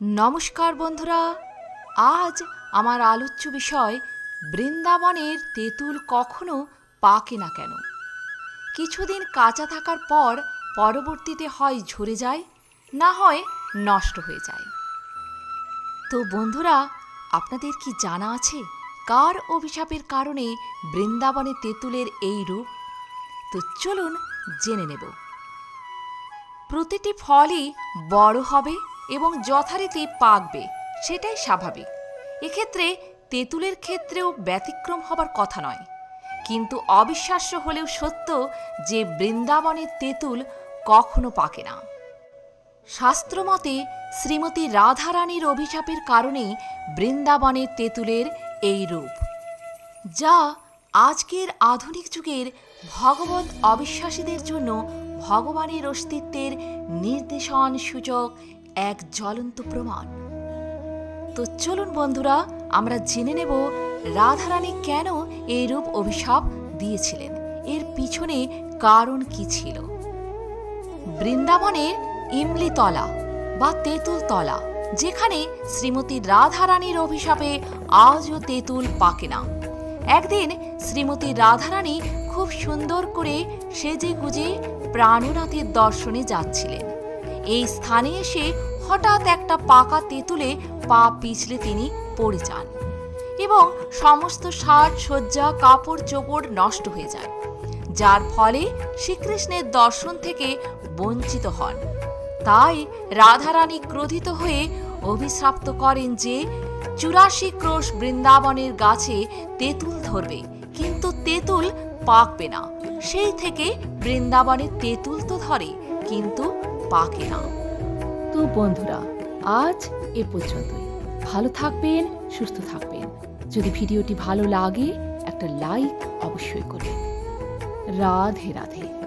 নমস্কার বন্ধুরা, আজ আমার আলোচ্য বিষয় বৃন্দাবনের তেঁতুল কখনো পাকে না কেন? কিছুদিন কাঁচা থাকার পর পরবর্তীতে হয় ঝরে যায়, না হয় নষ্ট হয়ে যায়। তো বন্ধুরা, আপনাদের কি জানা আছে কার অভিশাপের কারণে বৃন্দাবনে তেঁতুলের এই রূপ? তো চলুন জেনে নেব। প্রতিটি ফলই বড় হবে এবং যথারীতি পাকবে, সেটাই স্বাভাবিক। এক্ষেত্রে তেঁতুলের ক্ষেত্রেও ব্যতিক্রম হবার কথা নয়। কিন্তু অবিশ্বাস্য হলেও সত্য যে বৃন্দাবনের তেঁতুল কখনো পাকে না। শাস্ত্রমতে শ্রীমতী রাধারানীর অভিশাপের কারণেই বৃন্দাবনের তেঁতুলের এই রূপ, যা আজকের আধুনিক যুগের ভগবত অবিশ্বাসীদের জন্য ভগবানের অস্তিত্বের নির্দেশন সূচক এক জ্বলন্ত প্রমাণ। তো চলুন বন্ধুরা, আমরা জেনে নেব রাধারানী কেন এই রূপ অভিশাপ দিয়েছিলেন? এর পিছনে কারণ কি ছিল? বৃন্দাবনের ইমলিতলা বা তেঁতুলতলা, যেখানে শ্রীমতী রাধারানীর অভিশাপে আজও তেঁতুল পাকে না। একদিন শ্রীমতী রাধারানী খুব সুন্দর করে সেজে গুজে প্রাণনাথের দর্শনে যাচ্ছিলেন। এই স্থানে এসে হঠাৎ একটা পাকা তেঁতুলে পা পিছলে তিনি পড়ে যান এবং সমস্ত সাজ সজ্জা কাপড় চোপড় নষ্ট হয়ে যায়। যার ফলে শ্রীকৃষ্ণের দর্শন থেকে বঞ্চিত হন। তাই রাধারানী ক্রোধিত হয়ে অভিশ্রাপ্ত করেন যে, চুরাশি ক্রোশ বৃন্দাবনের গাছে তেঁতুল ধরবে, কিন্তু তেঁতুল পাকবে না। সেই থেকে বৃন্দাবনে তেঁতুল তো ধরে, কিন্তু পাকে না তো বন্ধুরা, আজ এ পর্যন্তই। ভালো থাকবেন, সুস্থ থাকবেন। যদি ভিডিওটি ভালো লাগে, একটা লাইক অবশ্যই করবেন। রাধে রাধে।